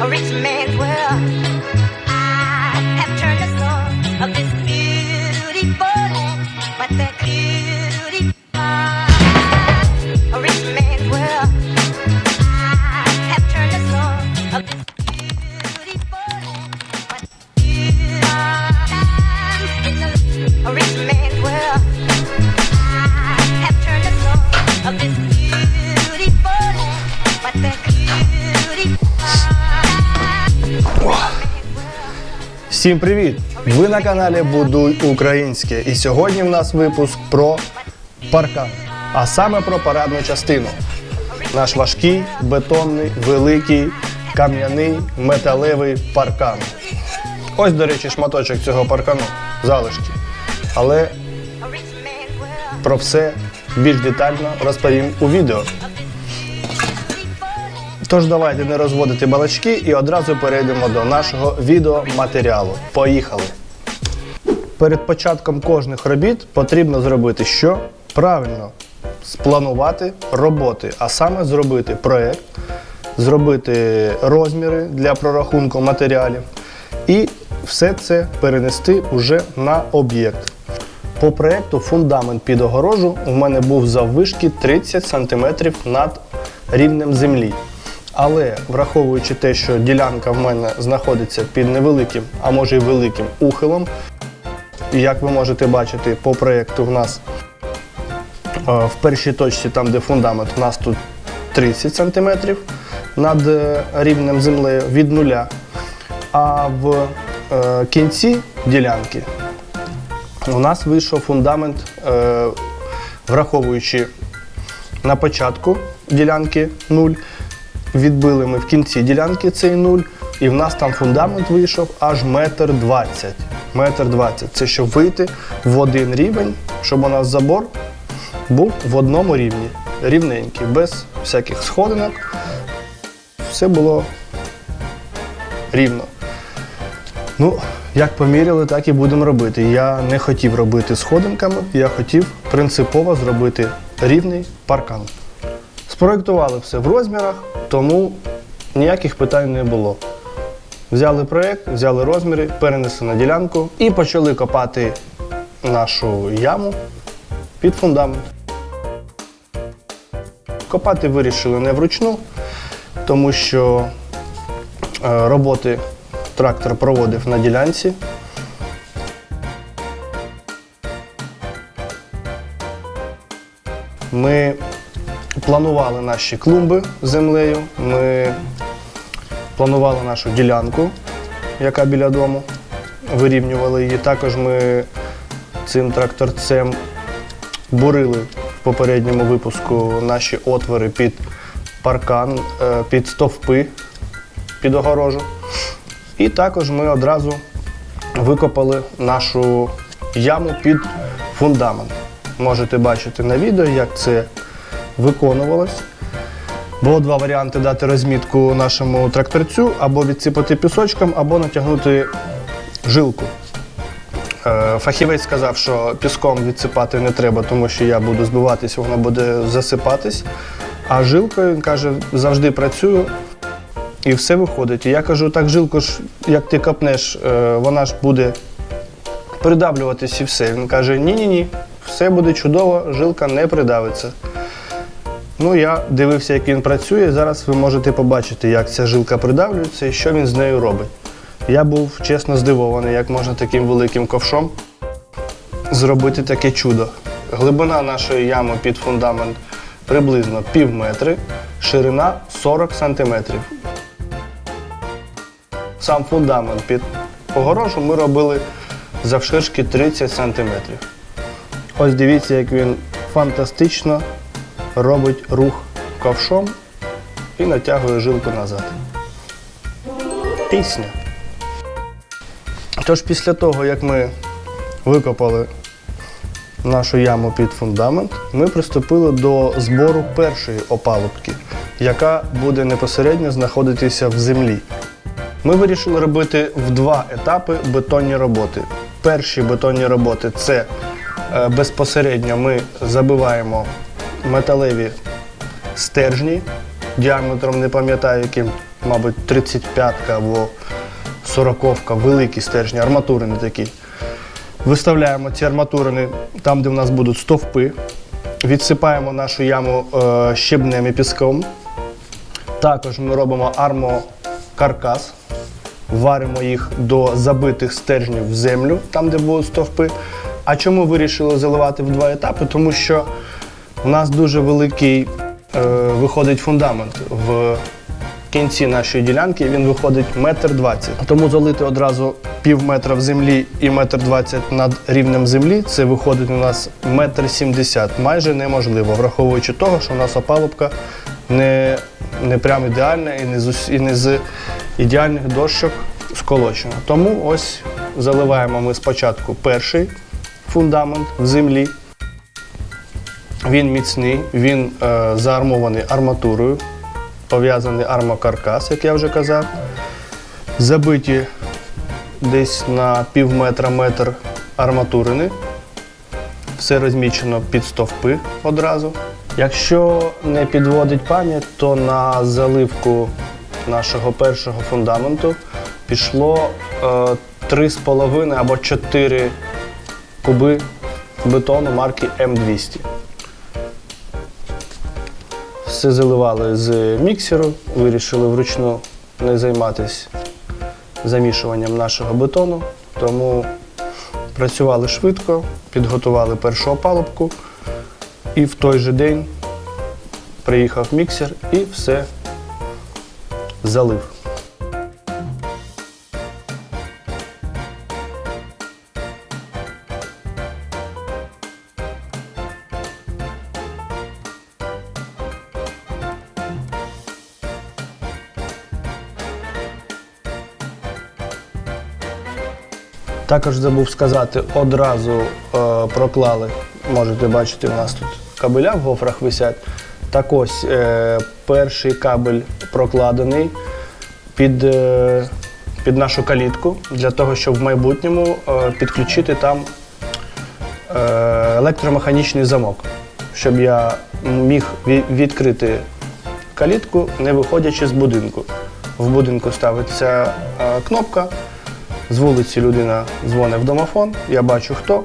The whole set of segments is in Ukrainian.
a rich man's world. Всім привіт! Ви на каналі Будуй Українське. І сьогодні в нас випуск про паркан, а саме про парадну частину. Наш важкий, бетонний, великий, кам'яний, металевий паркан. Ось, до речі, шматочок цього паркану, залишки. Але про все більш детально розповім у відео. Тож давайте не розводити балачки і одразу перейдемо до нашого відеоматеріалу. Поїхали! Перед початком кожних робіт потрібно зробити що? Правильно спланувати роботи, а саме зробити проєкт, зробити розміри для прорахунку матеріалів і все це перенести уже на об'єкт. По проєкту фундамент під огорожу у мене був заввишки 30 см над рівнем землі. Але враховуючи те, що ділянка в мене знаходиться під невеликим, а може й великим ухилом, як ви можете бачити, по проєкту в нас е, в першій точці, там де фундамент, у нас тут 30 см над е, рівнем землею від нуля. А в е, кінці ділянки у нас вийшов фундамент, враховуючи на початку ділянки 0, відбили ми в кінці ділянки цей 0, і в нас там фундамент вийшов аж метр двадцять. Метр двадцять. Це щоб вийти в один рівень, щоб у нас забор був в одному рівні, рівненький, без всяких сходинок. Все було рівно. Ну, як поміряли, так і будемо робити. Я не хотів робити сходинками, я хотів принципово зробити рівний паркан. Спроєктували все в розмірах, тому ніяких питань не було. Взяли проєкт, взяли розміри, перенесли на ділянку і почали копати нашу яму під фундамент. Копати вирішили не вручну, тому що е, роботи трактор проводив на ділянці. Ми планували наші клумби землею, ми планували нашу ділянку, яка біля дому, вирівнювали її. Також ми цим тракторцем бурили в попередньому випуску наші отвори під паркан, е, під стовпи, під огорожу. І також ми одразу викопали нашу яму під фундамент. Можете бачити на відео, як це виконувалось. Було два варіанти дати розмітку нашому тракторцю, або відсипати пісочком, або натягнути жилку. Е, Фахівець сказав, що піском відсипати не треба, тому що я буду збиватись, вона буде засипатись. А жилкою він каже, завжди працюю, і все виходить. І я кажу, так жилку ж, як ти копнеш, е, вона ж буде придавлюватись і все. Він каже, ні-ні-ні, все буде чудово, жилка не придавиться. Ну, я дивився, як він працює. Зараз ви можете побачити, як ця жилка придавлюється і що він з нею робить. Я був чесно здивований, як можна таким великим ковшом зробити таке чудо. Глибина нашої ями під фундамент приблизно пів метри, ширина 40 сантиметрів. Сам фундамент під огорожу ми робили завширшки 30 сантиметрів. Ось дивіться, як він фантастично робить рух ковшом і натягує жилку назад. Пісня. Тож після того, як ми викопали нашу яму під фундамент, ми приступили до збору першої опалубки, яка буде безпосередньо знаходитися в землі. Ми вирішили робити в два етапи бетонні роботи. Перші бетонні роботи це е, безпосередньо ми забиваємо металеві стержні діаметром, не пам'ятаю яким, мабуть, 35-ка або 40-ка, великі стержні, арматурини такі. Виставляємо ці арматурини там, де в нас будуть стовпи. Відсипаємо нашу яму е, щебнем і піском. Також ми робимо армокаркас, варимо їх до забитих стержнів в землю, там, де будуть стовпи. А чому вирішили заливати в два етапи? Тому що у нас дуже великий е, виходить фундамент в кінці нашої ділянки. Він виходить метр двадцять. Тому залити одразу пів метра в землі і метр двадцять над рівнем землі. Це виходить у нас метр сімдесят. Майже неможливо, враховуючи того, що у нас опалубка не, не прям ідеальна і не з, і не з ідеальних дощок сколочена. Тому ось заливаємо ми спочатку перший фундамент в землі. Він міцний, він е, заармований арматурою, пов'язаний армокаркас, як я вже казав. Забиті десь на пів метра метр арматурини. Все розмічено під стовпи одразу. Якщо не підводить пам'ять, то на заливку нашого першого фундаменту пішло е, 3,5 або 4 куби бетону марки М200. Все заливали з міксеру, вирішили вручну не займатися замішуванням нашого бетону, тому працювали швидко, підготували першу опалубку і в той же день приїхав міксер і все залив. Також забув сказати, одразу е, проклали, можете бачити, у нас тут кабеля в гофрах висять. Так ось е, перший кабель прокладений під, е, під нашу калітку для того, щоб в майбутньому е, підключити там е, електромеханічний замок, щоб я міг відкрити калітку, не виходячи з будинку. В будинку ставиться е, кнопка. З вулиці людина дзвонить в домофон, я бачу хто.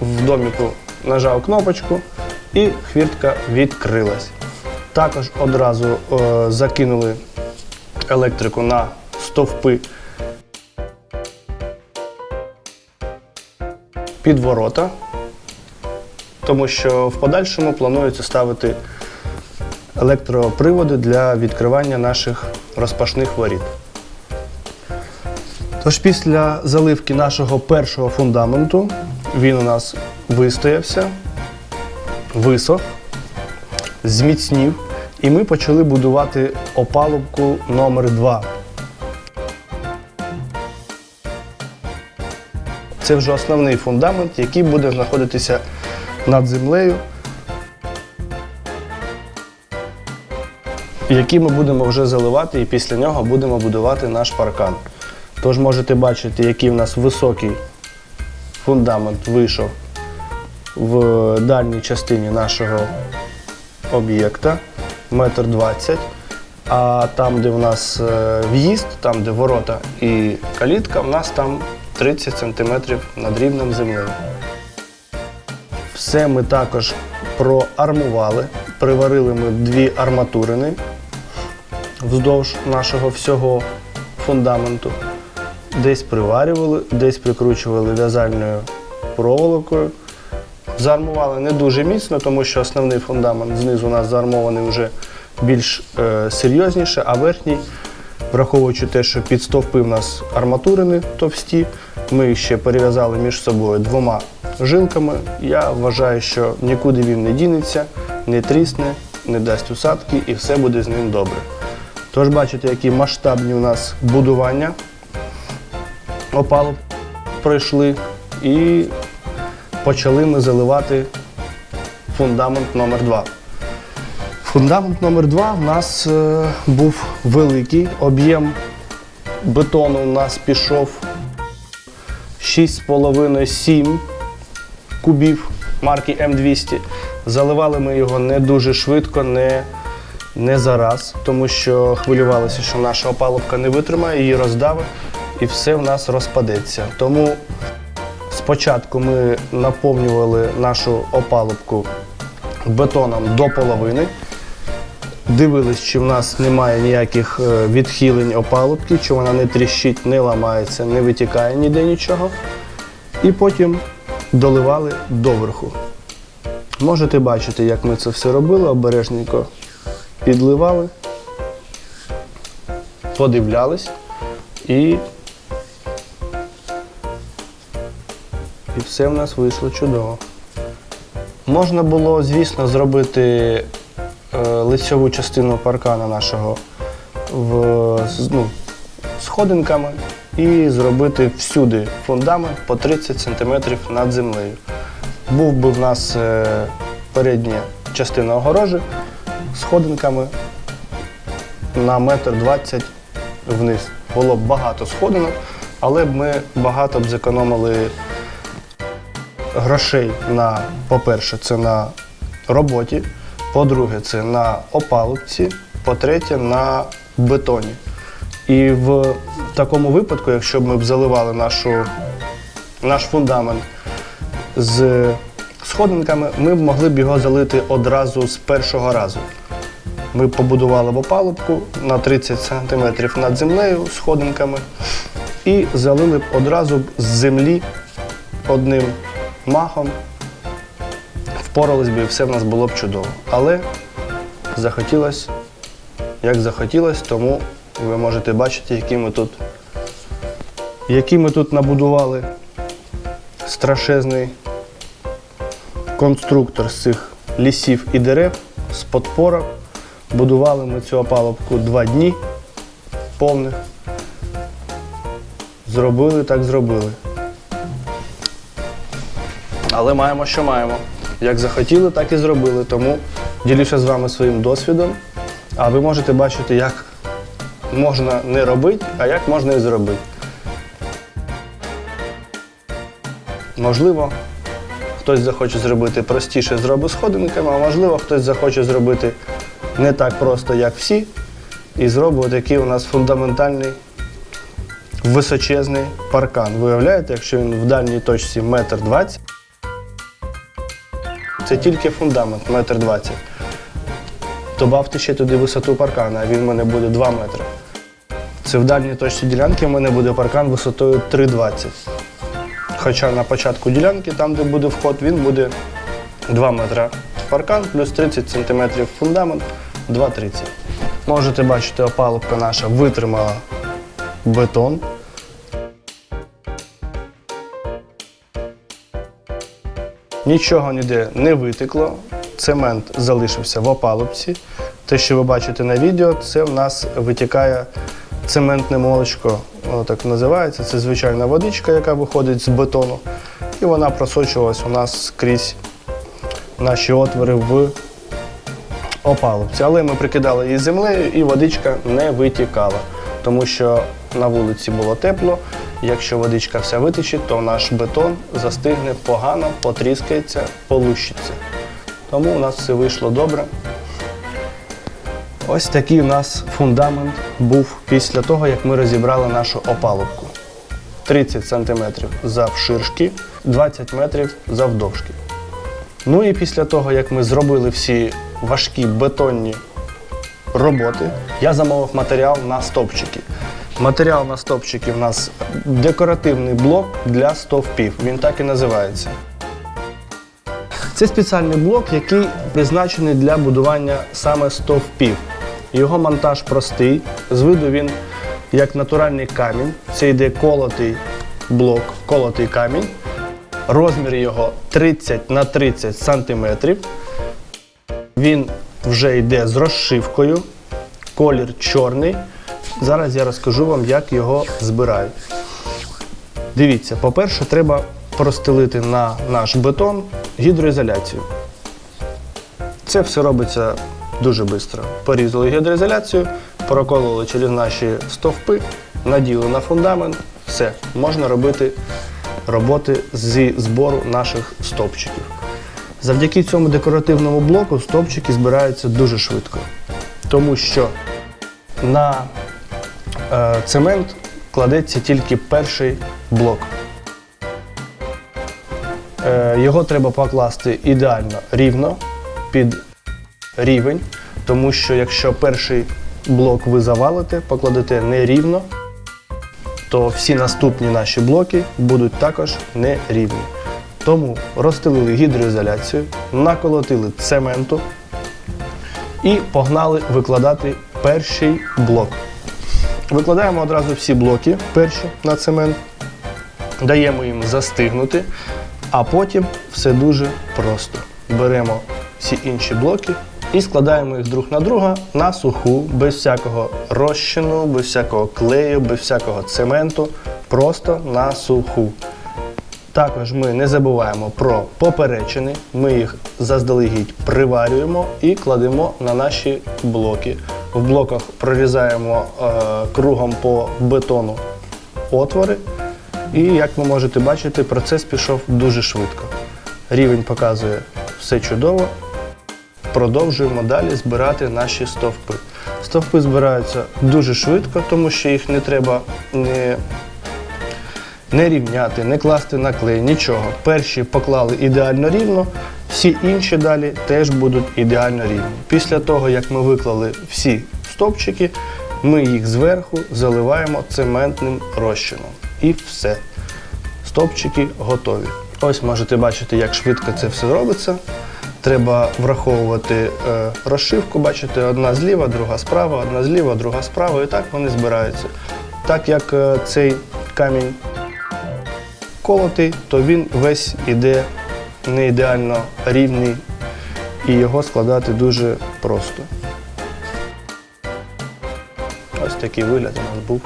В доміку нажав кнопочку і хвіртка відкрилась. Також одразу е, закинули електрику на стовпи під ворота, тому що в подальшому планується ставити електроприводи для відкривання наших розпашних воріт. Тож після заливки нашого першого фундаменту він у нас вистоявся, висох, зміцнів, і ми почали будувати опалубку номер 2 Це вже основний фундамент, який буде знаходитися над землею, який ми будемо вже заливати, і після нього будемо будувати наш паркан. Тож можете бачити, який в нас високий фундамент вийшов в дальній частині нашого об'єкта, метр двадцять. А там, де в нас е, в'їзд, там, де ворота і калітка, в нас там 30 см над рівнем землею. Все ми також проармували. Приварили ми дві арматурини вздовж нашого всього фундаменту. Десь приварювали, десь прикручували в'язальною проволокою. Заармували не дуже міцно, тому що основний фундамент знизу у нас заармований вже більш е, серйозніше, а верхній, враховуючи те, що під стовпи в нас арматурини товсті, ми їх ще перев'язали між собою двома жилками. Я вважаю, що нікуди він не дінеться, не трісне, не дасть усадки і все буде з ним добре. Тож бачите, які масштабні у нас будування опалуб пройшли і почали ми заливати фундамент номер 2 Фундамент номер 2 у нас е, був великий. Об'єм бетону у нас пішов 6,5-7 кубів марки М200. Заливали ми його не дуже швидко, не не зараз, тому що хвилювалися, що наша опалубка не витримає, її роздавить і все в нас розпадеться. Тому спочатку ми наповнювали нашу опалубку бетоном до половини. Дивились, чи в нас немає ніяких е, відхилень опалубки, чи вона не тріщить, не ламається, не витікає ніде нічого. І потім доливали доверху. Можете бачити, як ми це все робили, обережненько підливали, подивлялись і, і все в нас вийшло чудово. Можна було, звісно, зробити е, лицьову частину паркана нашого в, ну, сходинками і зробити всюди фундамент по 30 см над землею. Був би в нас е, передня частина огорожі сходинками на метр двадцять вниз. Було б багато сходинок, але б ми багато б зекономили грошей на, по-перше, це на роботі, по-друге, це на опалубці, по-третє, на бетоні. І в такому випадку, якщо б ми б заливали нашу, наш фундамент з сходинками, ми б могли б його залити одразу з першого разу. Ми побудували б опалубку на 30 см над землею сходинками і залили б одразу з землі одним махом. Впорались би і все в нас було б чудово. Але захотілося, як захотілося, тому ви можете бачити, які ми тут, які ми тут набудували страшезний конструктор з цих лісів і дерев, з подпорок. Будували ми цю опалубку два дні повних. Зробили, так зробили. Але маємо, що маємо. Як захотіли, так і зробили. Тому ділюся з вами своїм досвідом. А ви можете бачити, як можна не робити, а як можна і зробити. Можливо, хтось захоче зробити простіше зробить сходинками, а можливо, хтось захоче зробити не так просто, як всі, і зробить такий у нас фундаментальний височезний паркан. Виявляєте, якщо він в дальній точці метр двадцять, це тільки фундамент метр двадцять. Добавте ще туди висоту паркана, а він в мене буде 2 метри. Це в дальній точці ділянки в мене буде паркан висотою 3,20. Хоча на початку ділянки, там де буде вход, він буде 2 метри паркан плюс 30 см фундамент 2,30. Можете бачити, опалубка наша витримала бетон. Нічого ніде не витекло. Цемент залишився в опалубці. Те, що ви бачите на відео, це в нас витікає цементне молочко, воно так називається. Це звичайна водичка, яка виходить з бетону. І вона просочувалась у нас скрізь наші отвори в опалубці. Але ми прикидали її землею і водичка не витікала, тому що на вулиці було тепло. Якщо водичка вся витече, то наш бетон застигне погано, потріскається, полущиться. Тому у нас все вийшло добре. Ось такий у нас фундамент був після того, як ми розібрали нашу опалубку. 30 см завширшки, 20 метрів завдовжки. Ну і після того, як ми зробили всі важкі бетонні роботи, я замовив матеріал на стовпчики. Матеріал на стовпчики в нас декоративний блок для стовпів. Він так і називається. Це спеціальний блок, який призначений для будування саме стовпів. Його монтаж простий. З виду він як натуральний камінь. Це йде колотий блок, колотий камінь. Розмір його 30 на 30 сантиметрів. Він вже йде з розшивкою, колір чорний. Зараз я розкажу вам, як його збирають. Дивіться, по-перше, треба простелити на наш бетон гідроізоляцію. Це все робиться дуже швидко. Порізали гідроізоляцію, прокололи через наші стовпи, наділи на фундамент, все, можна робити роботи зі збору наших стовпчиків. Завдяки цьому декоративному блоку стовпчики збираються дуже швидко. Тому що на цемент кладеться тільки перший блок. Е, його треба покласти ідеально рівно під рівень, тому що якщо перший блок ви завалите, покладете нерівно, то всі наступні наші блоки будуть також нерівні. Тому розстелили гідроізоляцію, наколотили цементу і погнали викладати перший блок. Викладаємо одразу всі блоки перші на цемент, даємо їм застигнути, а потім все дуже просто. Беремо всі інші блоки і складаємо їх друг на друга на суху, без всякого розчину, без всякого клею, без всякого цементу, просто на суху. Також ми не забуваємо про поперечини. Ми їх заздалегідь приварюємо і кладемо на наші блоки. В блоках прорізаємо е, кругом по бетону отвори. І як ви можете бачити, процес пішов дуже швидко. Рівень показує все чудово. Продовжуємо далі збирати наші стовпи. Стовпи збираються дуже швидко, тому що їх не треба не не рівняти, не класти на клей, нічого. Перші поклали ідеально рівно, всі інші далі теж будуть ідеально рівні. Після того, як ми виклали всі стовпчики, ми їх зверху заливаємо цементним розчином. І все. Стовпчики готові. Ось можете бачити, як швидко це все робиться. Треба враховувати е, розшивку, бачите, одна зліва, друга справа, одна зліва, друга справа, і так вони збираються. Так як е, цей камінь колотий, то він весь іде не ідеально рівний і його складати дуже просто. Ось такий вигляд у нас був.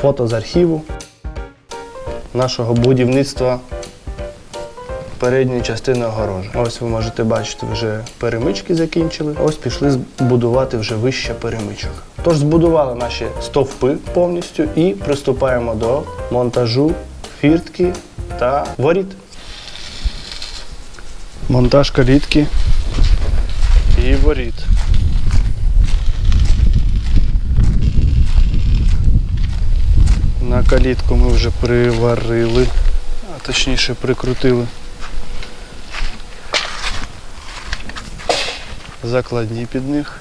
Фото з архіву нашого будівництва передньої частини огорожі. Ось ви можете бачити, вже перемички закінчили. Ось пішли будувати вже вище перемичок. Тож збудували наші стовпи повністю і приступаємо до монтажу фіртки та воріт. Монтаж калітки і воріт. На калітку ми вже приварили, а точніше прикрутили. Закладні під них.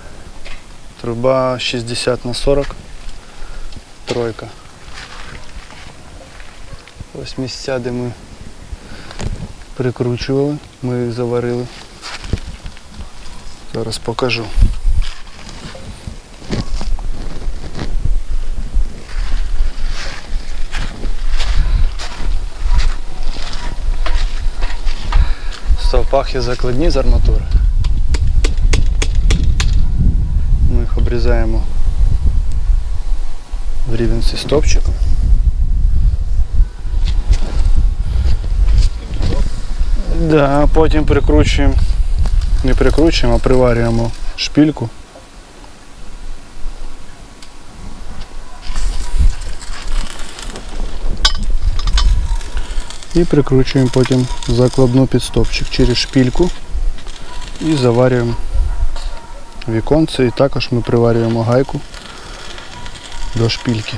Труба 60 на 40. Тройка. Ось місця, де ми прикручували, ми їх заварили. Зараз покажу. Стовпах є закладні з арматури. Ми їх обрізаємо в рівень зі стовпчиком. Да, потім прикручуємо, не прикручуємо, а приварюємо шпільку. І прикручуємо потім закладну підстопчик через шпільку і заварюємо віконце і також ми приварюємо гайку до шпільки.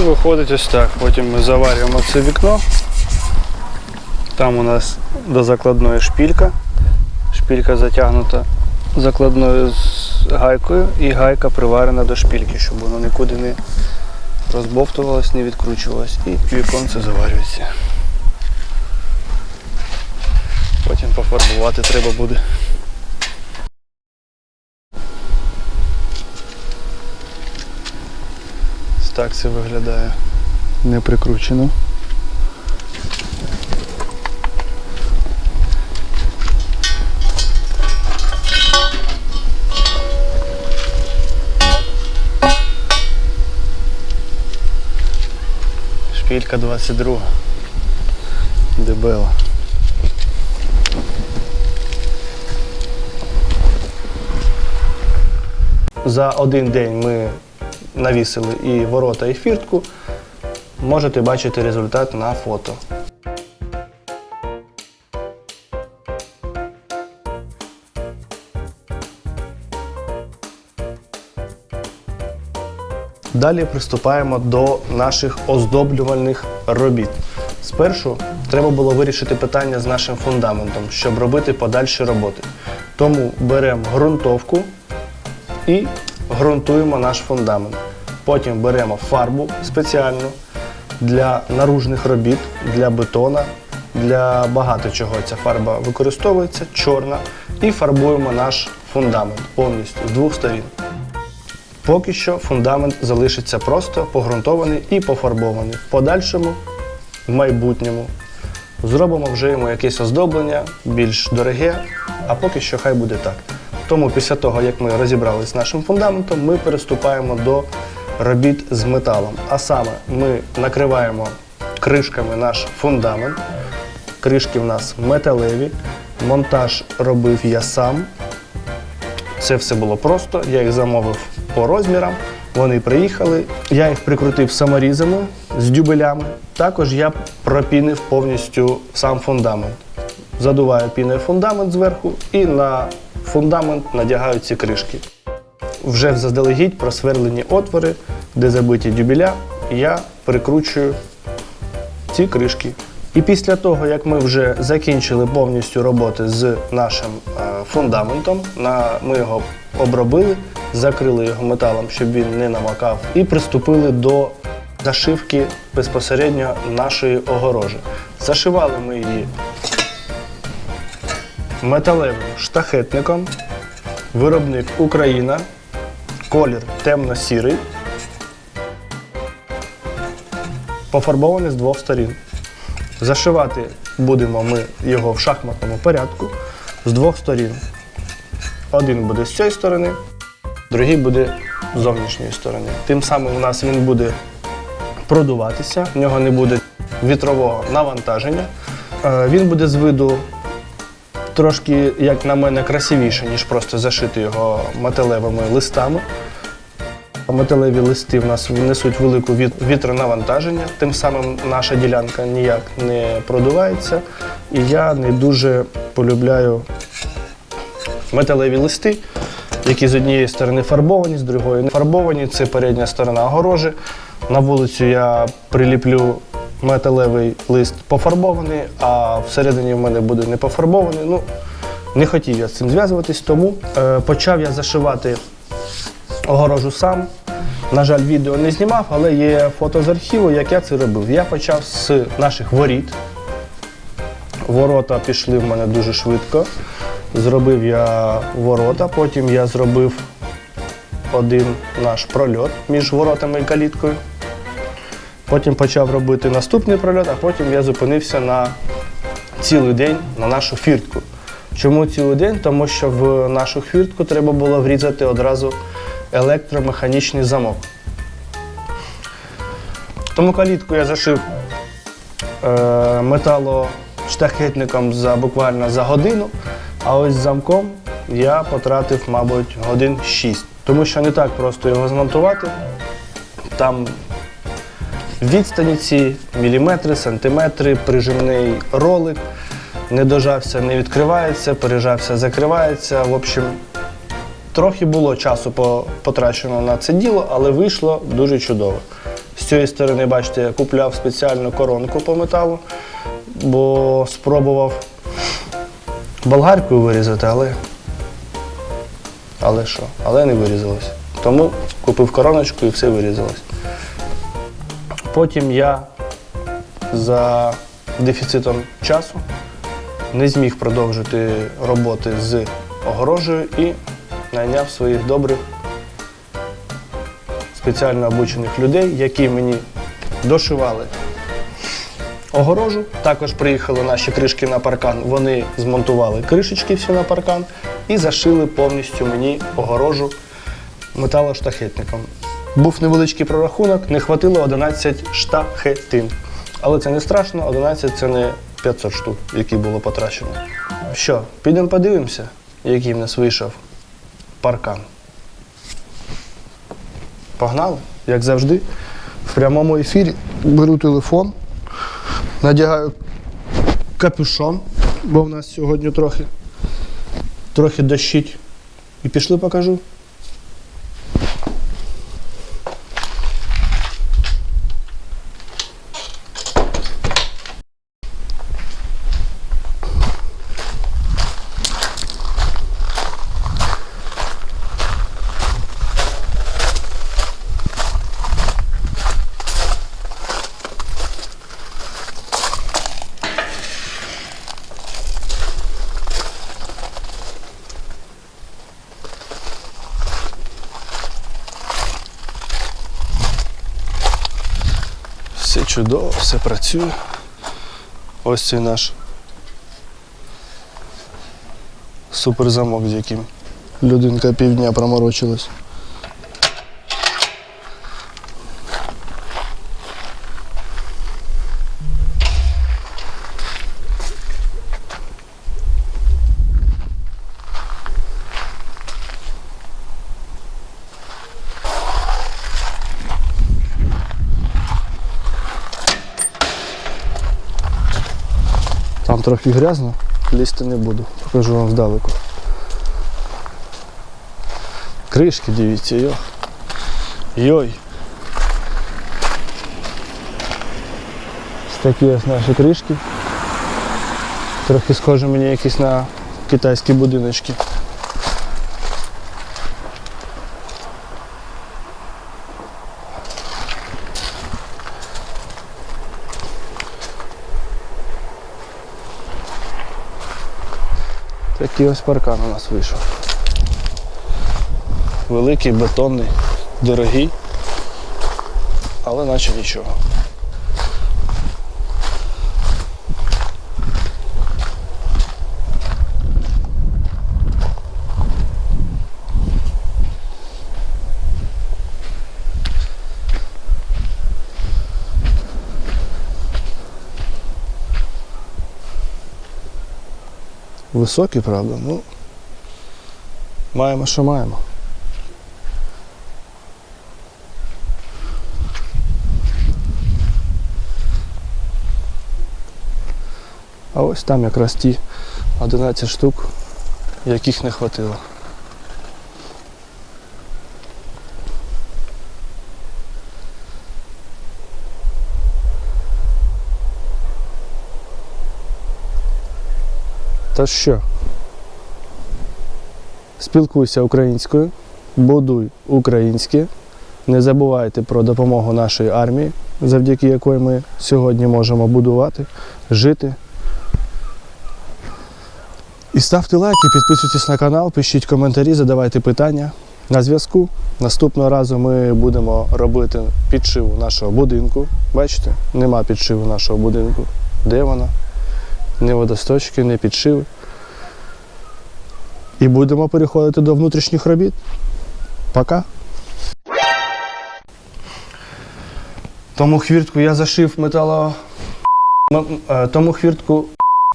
Виходить ось так. Потім ми заварюємо це вікно. Там у нас до закладної шпілька. Шпілька затягнута закладною з гайкою і гайка приварена до шпільки, щоб воно нікуди не розбовтувалось, не відкручувалось. І віконце заварюється. Потім пофарбувати треба буде. Так це виглядає. Не прикручено. Шпілька 22. Дебела. За один день ми навісили і ворота, і фіртку. Можете бачити результат на фото. Далі приступаємо до наших оздоблювальних робіт. Спершу треба було вирішити питання з нашим фундаментом, щоб робити подальші роботи. Тому беремо ґрунтовку і ґрунтуємо наш фундамент. Потім беремо фарбу спеціальну для наружних робіт, для бетона, для багато чого ця фарба використовується, чорна, і фарбуємо наш фундамент повністю з двох сторін. Поки що фундамент залишиться просто погрунтований і пофарбований. В подальшому, в майбутньому, зробимо вже йому якесь оздоблення, більш дороге, а поки що хай буде так. Тому після того, як ми розібралися з нашим фундаментом, ми переступаємо до робіт з металом. А саме ми накриваємо кришками наш фундамент. Кришки в нас металеві. Монтаж робив я сам. Це все було просто. Я їх замовив по розмірам. Вони приїхали. Я їх прикрутив саморізами з дюбелями. Також я пропінив повністю сам фундамент. Задуваю піною фундамент зверху і на фундамент надягаю ці кришки. Вже заздалегідь просверлені отвори, де забиті дюбеля, я прикручую ці кришки. І після того, як ми вже закінчили повністю роботи з нашим е, фундаментом, ми його обробили, закрили його металом, щоб він не намакав, і приступили до зашивки безпосередньо нашої огорожі. Зашивали ми її металевим штахетником, виробник Україна, колір темно-сірий, пофарбований з двох сторін. Зашивати будемо ми його в шахматному порядку з двох сторін. Один буде з цієї сторони, другий буде з зовнішньої сторони. Тим самим у нас він буде продуватися, в нього не буде вітрового навантаження. Е, Він буде з виду трошки, як на мене, красивіше, ніж просто зашити його металевими листами. Металеві листи в нас несуть велику віт- вітронавантаження, тим самим наша ділянка ніяк не продувається. І я не дуже полюбляю металеві листи, які з однієї сторони фарбовані, з другої не фарбовані. Це передня сторона огорожі. На вулицю я приліплю металевий лист пофарбований, а всередині в мене буде не пофарбований. Ну, не хотів я з цим зв'язуватись, тому е, почав я зашивати огорожу сам. На жаль, відео не знімав, але є фото з архіву, як я це робив. Я почав з наших воріт. Ворота пішли в мене дуже швидко. Зробив я ворота, потім я зробив один наш прольот між воротами і каліткою. Потім почав робити наступний прольот, а потім я зупинився на цілий день на нашу фіртку. Чому цілий день? Тому що в нашу фіртку треба було врізати одразу електромеханічний замок. Тому калітку я зашив е, металоштахетником за буквально за годину, а ось замком я потратив, мабуть, годин 6. Тому що не так просто його змонтувати. Там відстані ці міліметри, сантиметри, прижимний ролик. Не дожався, не відкривається, пережався, закривається. В общем, трохи було часу по- потрачено на це діло, але вийшло дуже чудово. З цієї сторони, бачите, я купляв спеціальну коронку по металу, бо спробував болгаркою вирізати, але. Але що? Але не вирізалось. Тому купив короночку і все вирізалось. Потім я за дефіцитом часу не зміг продовжити роботи з огорожею і найняв своїх добрих спеціально обучених людей, які мені дошивали огорожу. Також приїхали наші кришки на паркан. Вони змонтували кришечки всі на паркан і зашили повністю мені огорожу металоштахетником. Був невеличкий прорахунок, не хватило 11 штахетин. Але це не страшно, 11 це не 500 штук, які було потрачено. Що, підемо подивимося, який в нас вийшов паркан. Погнали, як завжди. В прямому ефірі беру телефон, надягаю капюшон, бо в нас сьогодні трохи, трохи дощить. І пішли покажу. Все чудово, все працює. Ось цей наш суперзамок, з яким людинка півдня проморочилась. Там трохи грязно, лізти не буду. Покажу вам здалеку. Кришки, дивіться, йо. Йой. Ось такі ось наші кришки. Трохи схоже мені якісь на китайські будиночки. Такий ось паркан у нас вийшов. Великий, бетонний, дорогий, але наче нічого. Високий, правда, ну маємо, що маємо. А ось там якраз ті 11 штук, яких не хватило. Та що? Спілкуйся українською, будуй українське. Не забувайте про допомогу нашої армії, завдяки якої ми сьогодні можемо будувати, жити. І ставте лайки, підписуйтесь на канал, пишіть коментарі, задавайте питання. На зв'язку. Наступного разу ми будемо робити підшиву нашого будинку. Бачите, нема підшиву нашого будинку. Де вона? Ні водосточки, ні підшиви. І будемо переходити до внутрішніх робіт. Пока. Тому хвіртку я зашив метало. Е, Тому хвіртку.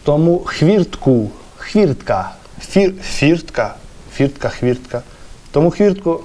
Тому хвіртку. Хвіртка. Фір... Фіртка. Фіртка, хвіртка. Тому хвіртку